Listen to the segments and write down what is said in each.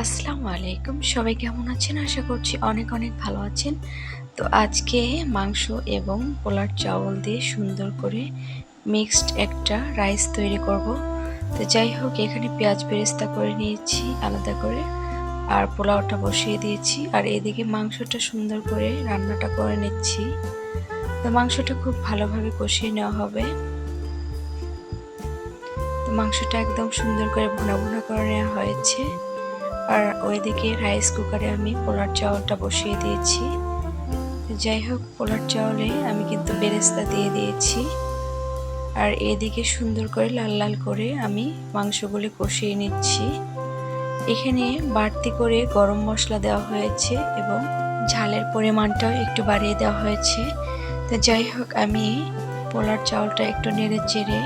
আসসালামু আলাইকুম। সবাই কেমন আছেন? আশা করছি অনেক অনেক ভালো আছেন। তো আজকে মাংস এবং পোলার চাউল দিয়ে সুন্দর করে মিক্সড একটা রাইস তৈরি করব। তো যাই হোক, এখানে পেঁয়াজ বেরেস্তা করে নিয়েছি আলাদা করে। আর পোলাওটা বসিয়ে দিয়েছি। আর এদিকে মাংসটা সুন্দর করে রান্নাটা করে নিচ্ছি। তো মাংসটা খুব ভালোভাবে কষিয়ে নেওয়া হবে। তো মাংসটা একদম সুন্দর করে ভুনা ভুনা করে নেওয়া হয়েছে। আর ওইদিকে রাইস কুকারে আমি পোলার চাউলটা বসিয়ে দিয়েছি। যাই হোক, পোলার চাউলে আমি কিন্তু বেরেস্তা দিয়ে দিয়েছি। আর এদিকে সুন্দর করে লাল লাল করে আমি মাংসগুলি কষিয়ে নিচ্ছি। এখানে বাড়তি করে গরম মশলা দেওয়া হয়েছে এবং ঝালের পরিমাণটাও একটু বাড়িয়ে দেওয়া হয়েছে। তো যাই হোক, আমি পোলার চাউলটা একটু নেড়ে চেড়ে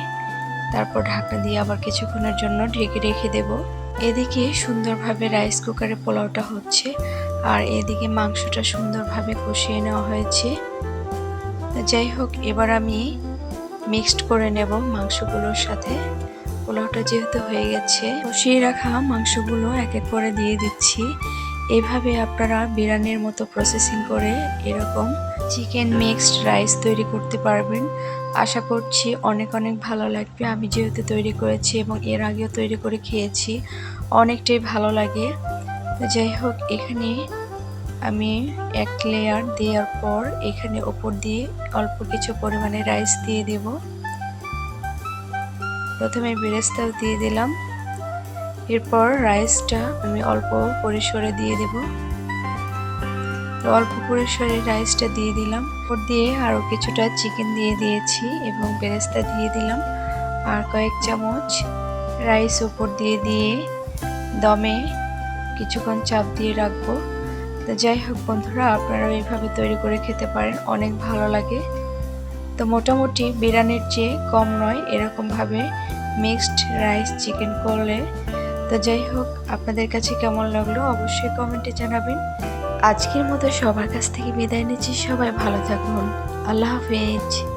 তারপর ঢাকনা দিয়ে আবার কিছুক্ষণের জন্য ঢেকে রেখে দেবো। এদিকে সুন্দরভাবে রাইস কুকারে পোলাওটা হচ্ছে, আর এদিকে মাংসটা সুন্দরভাবে কষিয়ে নেওয়া হয়েছে। যাই হোক, এবার আমি মিক্সড করে নেব মাংসগুলোর সাথে। পোলাওটা যেহেতু হয়ে গেছে, কষিয়ে রাখা মাংসগুলো এক এক করে দিয়ে দিচ্ছি। এভাবে আপনারা বিরিয়ানির মতো প্রসেসিং করে এরকম চিকেন মিক্সড রাইস তৈরি করতে পারবেন। আশা করছি অনেক অনেক ভালো লাগবে। আমি যেহেতু তৈরি করেছি এবং এর আগেও তৈরি করে খেয়েছি, অনেকটাই ভালো লাগে। যাই হোক, এখানে আমি এক লেয়ার দেওয়ার পর এখানে ওপর দিয়ে অল্প কিছু পরিমাণে রাইস দিয়ে দেব। প্রথমে বেরেস্তাও দিয়ে দিলাম। এরপর রাইসটা আমি অল্প পরিসরে দিয়ে দেব। অল্প পরিসরে রাইসটা দিয়ে দিলাম। ওপর দিয়ে আরও কিছুটা চিকেন দিয়ে দিয়েছি এবং বেরেস্তা দিয়ে দিলাম আর কয়েক চামচ রাইস উপর দিয়ে দিয়ে দমে কিছুক্ষণ চাপ দিয়ে রাখব। তো যাই হোক বন্ধুরা আপনারা এইভাবে তৈরি করে খেতে পারেন, অনেক ভালো লাগে। তো মোটামুটি বিরিয়ানির চেয়ে কম নয়, এরকমভাবে মিক্সড রাইস চিকেন করলে। তো যাই হোক, আপনাদের কাছে কেমন লাগল অবশ্যই কমেন্টে জানাবেন। আজকের মতো সবার কাছ থেকে বিদায় নিচ্ছি। সবাই ভালো থাকুন। আল্লাহ হাফেজ।